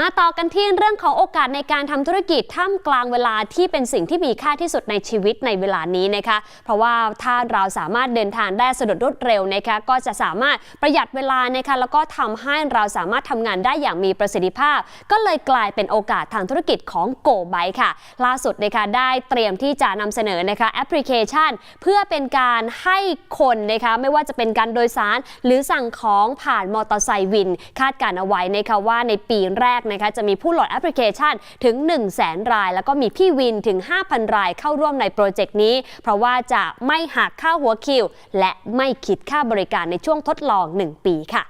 มาต่อกันที่เรื่องของโอกาสในการทำธุรกิจท่ามกลางเวลาที่เป็นสิ่งที่มีค่าที่สุดในชีวิตในเวลานี้นะคะ เพราะว่าถ้าเราสามารถเดินทางได้สะดวกรวดเร็วนะคะก็จะสามารถประหยัดเวลานะคะแล้วก็ทำให้เราสามารถทำงานได้อย่างมีประสิทธิภาพ ก็เลยกลายเป็นโอกาสทางธุรกิจของโกบค่ะ ล่าสุดนะคะได้เตรียมที่จะนำเสนอนะคะแอปพลิเคชัน เพื่อเป็นการให้คนนะคะไม่ว่าจะเป็นการโดยสาร หรือสั่งของผ่านมอเตอร์ไซค์วิน คาดการณ์เอาไว้นะคะว่าในปีแรกนะคะจะมีผู้โหลดแอปพลิเคชันถึง 1 0 0 0 0แราย แล้วก็มีพี่วินถึง 5,000 รายเข้าร่วมในโปรเจกต์นี้ เพราะว่าจะไม่หักค่าหัวคิว และไม่คิดค่าบริการในช่วงทดลอง 1 ปีค่ะ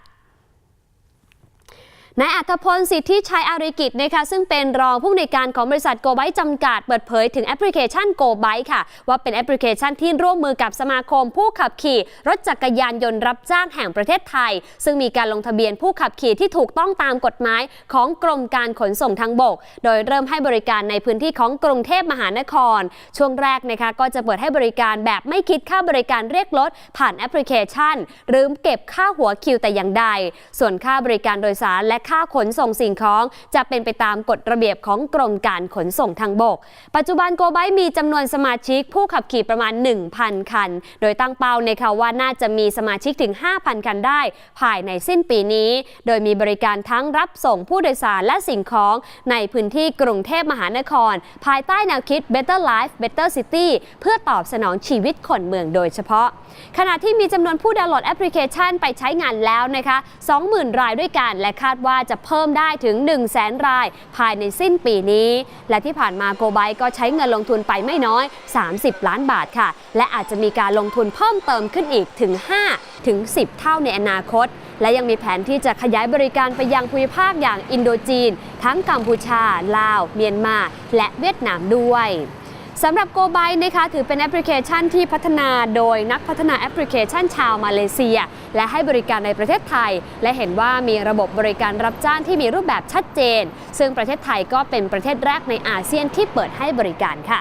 นายอัธพลสิทธิชัยอาริกิจนะคะซึ่งเป็นรองผู้อำนวยการของบริษัทโกไบจำกัด เปิดเผยถึงแอปพลิเคชันโกไบค่ะ ว่าเป็นแอปพลิเคชันที่ร่วมมือกับสมาคม ผู้ขับขี่ รถจักรยานยนต์รับจ้างแห่งประเทศไทย ซึ่งมีการลงทะเบียนผู้ขับขี่ที่ถูกต้องตามกฎหมายของกรมการขนส่งทางบก โดยเริ่มให้บริการในพื้นที่ของกรุงเทพมหานคร ช่วงแรกนะคะก็จะเปิดให้บริการแบบไม่คิดค่าบริการเรียกรถผ่านแอปพลิเคชัน หรือเก็บค่าหัวคิวแต่อย่างใด ส่วนค่าบริการโดยสารและค่าขนส่งสิ่งของ จะเป็นไปตามกฎระเบียบของกรมการขนส่งทางบก ปัจจุบันโกไบมีจำนวนสมาชิกผู้ขับขี่ประมาณ 1,000 คัน โดยตั้งเป้าในค่ะว่าน่าจะมีสมาชิกถึง 5,000 คันได้ ภายในสิ้นปีนี้ โดยมีบริการทั้งรับส่งผู้โดยสารและสิ่งของในพื้นที่กรุงเทพมหานคร ภายใต้แนวคิด Better Life Better City เพื่อตอบสนองชีวิตคนเมืองโดยเฉพาะ ขณะที่มีจำนวนผู้ดาวน์โหลดแอปพลิเคชันไปใช้งานแล้วนะคะ 20,000 รายด้วยกันและคาดว่าจะเพิ่มได้ถึง 1 0 0 0 0แสนรายภายในสิ้นปีนี้ และที่ผ่านมาโกไบก็ใช้เงินลงทุนไปไม่น้อย 30 ล้านบาทค่ะ และอาจจะมีการลงทุนเพิ่มเติมขึ้นอีกถึง 5 ถึง 10 เท่าในอนาคต และยังมีแผนที่จะขยายบริการไปยังภูมิภาคอย่างอินโดจีน ทั้งกัมพูชา ลาว เมียนมา และเวียดนามด้วย สำหรับ Go b y นะคะถือเป็นแอปพลิเคชันที่พัฒนาโดยนักพัฒนาแอปพลิเคชันชาวมาเลเซีย และให้บริการในประเทศไทย และเห็นว่ามีระบบบริการรับจ้างที่มีรูปแบบชัดเจน ซึ่งประเทศไทยก็เป็นประเทศแรกในอาเซียนที่เปิดให้บริการค่ะ